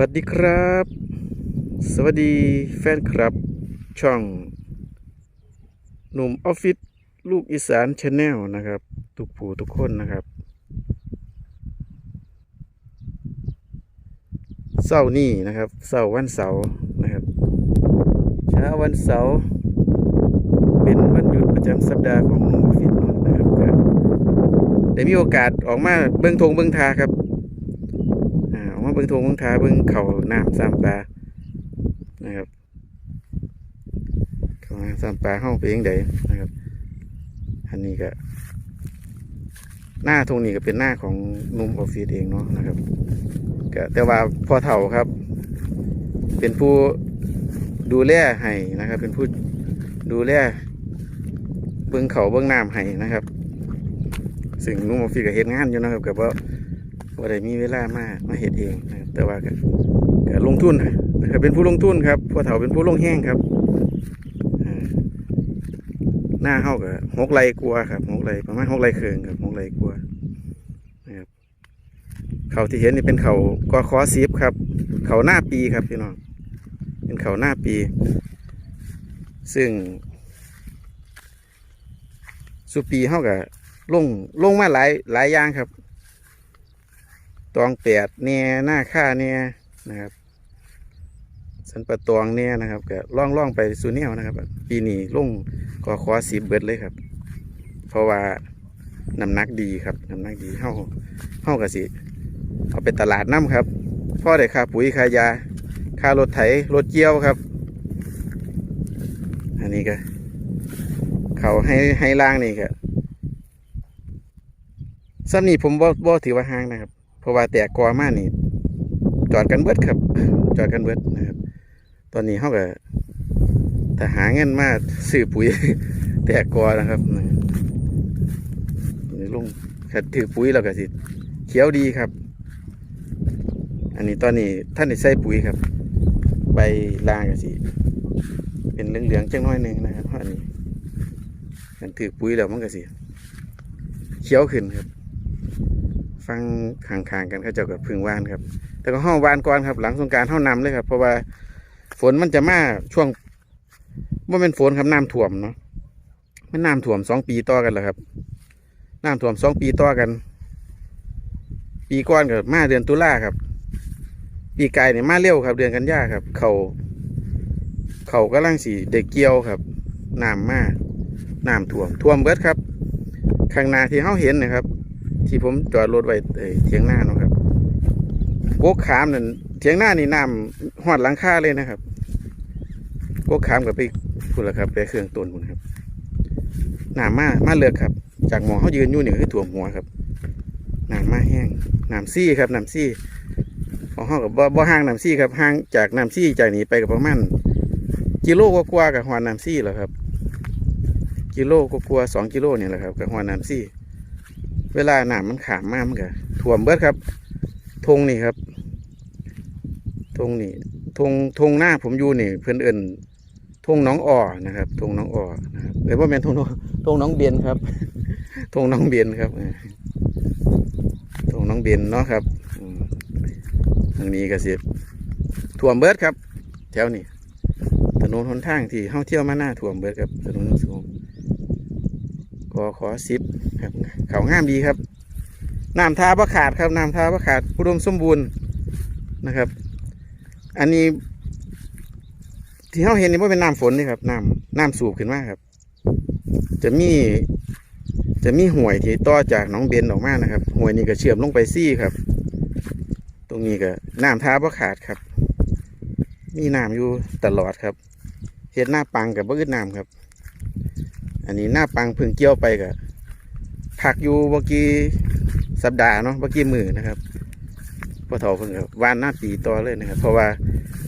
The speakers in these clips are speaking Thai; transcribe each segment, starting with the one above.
วัสดีครับ สวัสดีแฟนคลับ ช่อง หนุ่มออฟฟิศลูกอีสานชาแนลนะครับ ทุกผู้ทุกคนนะครับเสาร์นี้นะครับเสาร์วันเสาร์นะครับเช้าวันเสาร์เป็นวันหยุดประจำสัปดาห์ของหนุ่มออฟฟิศนะครับได้มีโอกาสออกมาเบิ้องทงเบิ้องทาครับ มาเบิ่งทงเบิ่งทาเบิ่งเขาน้ำสามปลานะครับเขาน้ำสามปลาห้องไปยังไดนะครับ อันนี้ก็ หน้าทงนี้ก็เป็นหน้าของนุ่มออฟฟิศเองเนาะนะครับก็แต่ว่าพอเถ่าครับ เป็นผู้ดูแลให้นะครับ เป็นผู้ดูแลเบิ่งเขาเบิ่งน้ำให้นะครับซึ่งนุ่มออฟฟิศก็เฮ็ดงานอยู่นะครับกับว่า ว่าได้มีเวลามามาเฮ็ดเองนะแต่ว่าก็ลงทุนนะครับเป็นผู้ลงทุนครับพ่อเฒ่าเป็นผู้ลงแห้งครับหน้าเฮาก็หกไรกลัวครับหกไรประมาณหกไรเคืองครับหกไรกลัวนะครับเขาที่เห็นนี่เป็นเขากอคอซีฟครับ เขาหน้าปีครับพี่น้องเป็นเขาหน้าปี ซึ่งสุปีเฮาก็ลงลงมาหลายหลายอย่างครับ ตองแปดเนี่ยหน้าค่าเนี่ยนะครับ สันปะตองเนี่ยนะครับก็ล่องล่องไปสูเนียวนะครับ ปีนี้ลงก็ขอสีเบิดเลยครับ เพราะว่าน้ำหนักดีครับน้ำหนักดีเฮาเฮากับสิเอาไปตลาดน้ำครับพ่อได้ค่าปุ๋ยค่ายาค่ารถไถรถเกี่ยวครับ อันนี้ก็เขาให้ให้ล่างนี่ครับซ้ำนี่ผมบ่บ่ถือว่าห่างนะครับ ราะว่าแตกกอมากนี่ จอดกันเบิดครับ จอดกันเบิดนะครับ ตอนนี้เขาก็ถ้าหาเงินมาซื้อปุ๋ย แตกกอนะครับนี่ลงขัดถือปุ๋ยแล้วก็สิเขียวดีครับ อันนี้ตอนนี้ท่านได้ใส่ปุ๋ยครับ ใบลางก็สิเป็นเหลืองๆจังน้อยหนึ่งนะครับอันนี้กันถือปุ๋ยแล้วมันก็สิเขียวขึ้นครับ ฟังข้างๆกันเขาเจ้ากับพึ่งว่านครับ แต่ก็ห้องวานก่อนครับ หลังสงการห้านำเลยครับ เพราะว่าฝนมันจะมาช่วงว่าเป็นฝนครับน้ำท่วมเนาะมันน้ำท่วมสองปีต่อกันแล้วครับน้ำท่วมสองปีต่อกัน ปีก่อนกับมาเดือนตุลาครับ ปีกายเนี่ยมาเร็วครับ เดือนกันยาครับ เขาเขากำลังสีเด็กเกี่ยวครับน้ำมาน้ำท่วมท่วมเบิดครับข้างหน้าที่เขาเห็นนะครับ ที่ผมจอดรถไว้เอียงหน้าเนาะครับโกกขามนั่นเทียงหน้านี่น้ำหอดหลังคาเลยนะครับโกกขามกับไปพุ่นละครับไปเครื่องต้นพุ่นครับน้ำมามาเลือกครับ จากหมอเขายืนอยู่เนี่ยคือถ่วหัวครับน้ำมาแห้งน้ำซี่ครับน้ำซี่ของเขากับบ่บ่ห่างน้ำซี่ครับห่างจากน้ำซี่จากนี้ไปกับประมาณกิโลกว่าๆกับหอดน้ำซี่แล้วครับ กิโลกว่าๆสองกิโลเนี่ยแหละครับกับหอดน้ำซี่ เวลาหนามมันขามมากมันก็ถ่วมเบิดครับธงนี่ครับธงนี่ธงธงหน้าผมอยู่นี่เพื่อนเอินธงน้องอ่อนะครับธงน้องอ่อนะครับเอ้ยว่าแม่นธงน้องธงน้องเบียนครับธงน้องเบียนครับเออธงน้องเบียนเนาะครับทางนี้ก็สิถ่วมเบิดครับ แถวนี้ถนนหนทางที่เฮาเที่ยวมาหน้าถ่วมเบิดครับถนนสูง ก็ขอสิบครับเขาง่ามดีครับน้ำทาประขาดครับน้ำทาประขาดอุดมสมบูรณ์นะครับ อันนี้ที่เราเห็นนี่ว่าเป็นน้ำฝนนี่ครับน้ำน้ำสูบขึ้นมาครับ จะมีจะมีห่วยที่ต่อจากน้องเบนออกมานะครับห่วยนี้ก็เชื่อมลงไปซี่ครับ ตรงนี้ก็น้ำทาประขาดครับ มีน้ำอยู่ตลอดครับเห็ดหน้าปังกับบ่อึดน้ำครับ อันนี้หน้าปังพึ่งเกี่ยวไปกับพักอยู่เมื่อกี้สัปดาห์เนาะเมื่อกี้มือนะครับพอถาเพิ่งกับวานหน้าปีต่อเลยนะครับ เพราะว่า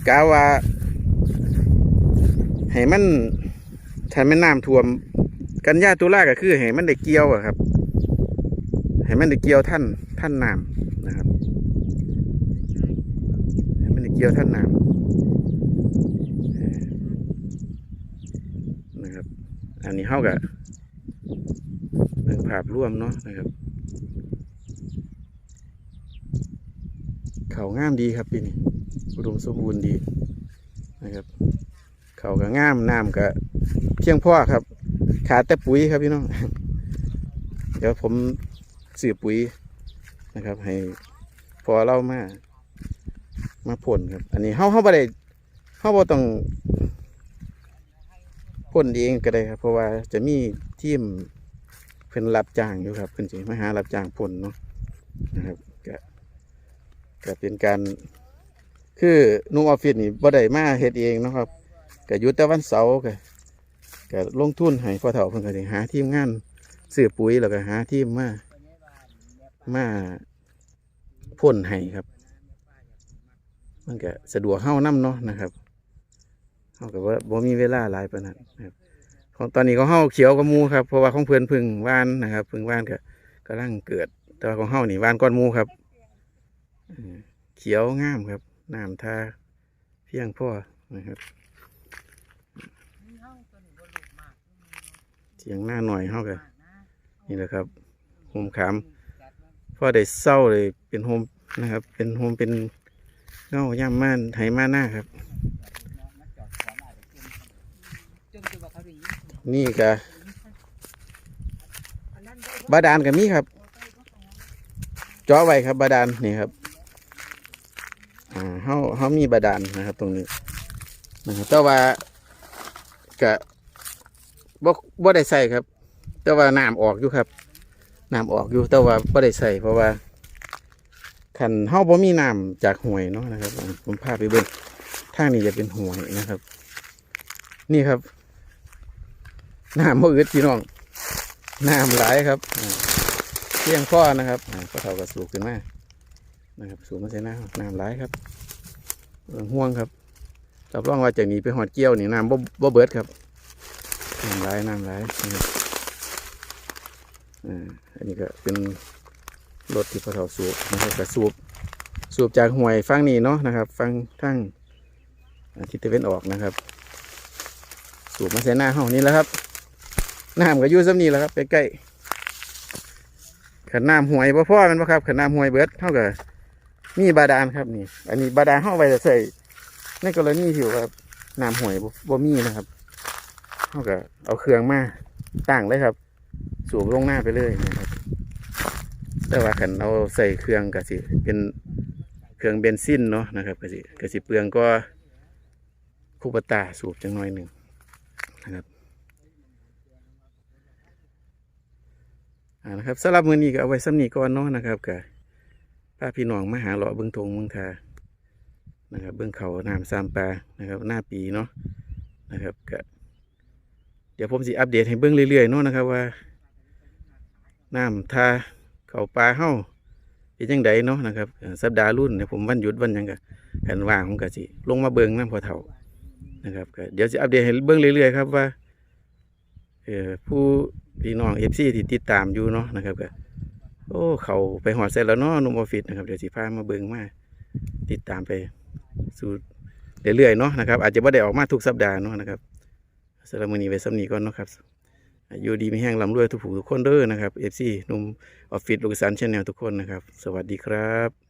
กาว่าให้มันถ้ามันน้ำท่วม กันยาตุลาก็คือให้มันได้เกี่ยวอะครับให้มันได้เกี่ยวท่านท่านน้ำนะครับให้มันได้เกี่ยวท่านน้ำเออนะครับ อันนี้เท่ากับเรื่งภาพร่วมเนาะนะครับ เขางามดีครับปีนี้อุดมสมบูรณ์ดีนะครับ เขาก็งามน้ำก็เพียงพอครับ ขาดแต่ปุ๋ยครับพี่น้องเดี๋ยวผมเสือปุ๋ยนะครับ ให้พอเรามามาพ่นครับ อันนี้เฮาเฮาบ่ได้เฮาบ่ต้อง พ่นเองก็ได้ครับ เพราะว่าจะมีทีมเพิ่นรับจ้างอยู่ครับเพิ่นสิมาหารับจ้างพ่นเนาะนะครับก็ก็เป็นการคือหนุ่มออฟฟิศนี่บ่ได้มาเฮ็ดเองนะครับก็หยุดแต่วันเสาร์ก็ก็ลงทุนให้พ่อเฒ่าเพิ่นก็สิหาทีมงานซื้อปุ๋ยแล้วก็หาทีมมามาพ่นให้ครับ มันก็สะดวกเฮานํเนาะนะครับ เฮาก็ว่าบ่มีเวลาหลายปานนั้นครับของตอนนี้ของเฮาเขียวกับมูครับเพราะว่าของเพื่อนพึ่งว่านนะครับพึ่งว่านก็กำลังเกิด แต่ว่าของเฮานี่ว่านก้อนมูครับอเขียวงามครับน้ำทาเพียงพ่อนะครับเสียงหน้าหน่อยเฮาก็นี่แหละครับโฮมขามพ่อได้เศร้าเลยเป็นโฮมนะครับ เป็นโฮมเป็นเงาย่ำม่านไหม่านหน้าครับ นี่ก็บาดาลก็มีครับจ่อไว้ครับ บาดาลนี่ครับอ่าเฮาเฮามีบาดาลนะครับ ตรงนี้นะครับแต่ว่าก็บ่บ่ได้ใส่ครับ แต่ว่าน้ำออกอยู่ครับน้ำออกอยู่แต่ว่าบ่ได้ใส่เพราะว่าคันเฮาบ่มีน้ำจากห้วยเนาะนะครับผมพาไปเบิ่งทางนี้จะเป็นห้วยนะครับ นี่ครับ น้ำมืดพี่น้องน้ำหลายครับเพียงข้อนะครับอ่าก็เท่ากับสูบขึ้นมานะครับสูบมาใส่น้ำน้ำหลายครับห่วงครับรับรองว่าจากนี้ไปหอดเกี้ยวนี่น้ำบ่บ่เบิดครับน้ำหลายน้ำหลายอ่าอันนี้ก็เป็นรถที่พอเท่าสูบนะครับก็สูบสูบจากห่วยฟังนี้เนาะนะครับ ฟังทั้งทิศตะเวนออกนะครับ สูบมาใส่หน้าห้องนี้แล้วครับ น้ำก็อยู่ซ้ำนี้แหล้วครับใกล้ๆขันน้ำห่วยบ่พ่อมันบ่ครับขันน้ำห่วยเบิดเท่ากับมีบาดาลครับนี่ อันนี้บาดาลห้องไว้จะใส่ในกรณีที่ว่าน้ำห่วยบ่มีนะครับเท่ากับเอาเครื่องมาตั้งเลยครับสูบลงหน้าไปเลยนะครับ แต่ว่าขันเอาใส่เครื่องก็สิเป็นเครื่องเบนซินเนาะนะครับก็สิก็สิเปลืองก็คูปตาสูบจังหน่อยหนึ่งนะครับ อ่านะครับสำหรับมือนี้ก็เอาไว้ซ้ำนี้ก่อนเนาะนะครับกับพาพี่น้องมาหาเลาะเบื้องทงเบื้องทานะครับ เบื้องเขาน้ำซามปลานะครับหน้าปีเนาะนะครับก็เดี๋ยวผมสิอัปเดตให้เบื้องเรื่อยๆเนาะนะครับว่าน้ำทาเขาปลาเฮ้าเป็นยังไงเนาะนะครับสัปดาห์รุ่นเนี่ยผมวันหยุดวันยังกะกันว่างผมก็สิลงมาเบิ่งน้ำพอเท่านะครับเดี๋ยวจะอัปเดตให้เบิ่งเรื่อยๆครับว่า เออผู้พี่น้องเอฟซีที่ติดตามอยู่เนาะนะครับก็โอ้เขาไปหอดเสร็จแล้วเนาะนุ่มออฟฟิศนะครับเดี๋ยวสิพามาเบิ่งมาติดตามไปสู่เรื่อยๆเนาะนะครับอาจจะไม่ได้ออกมาทุกสัปดาห์เนาะนะครับสำหรับมือนี้ไว้สำนีก่อนเนาะครับอยู่ดีมีแห้งลำรวยทุกผู้ทุกคนเด้อนะครับเอฟซีนุ่มออฟฟิศลูกสันชาแนลทุกคนนะครับ สวัสดีครับ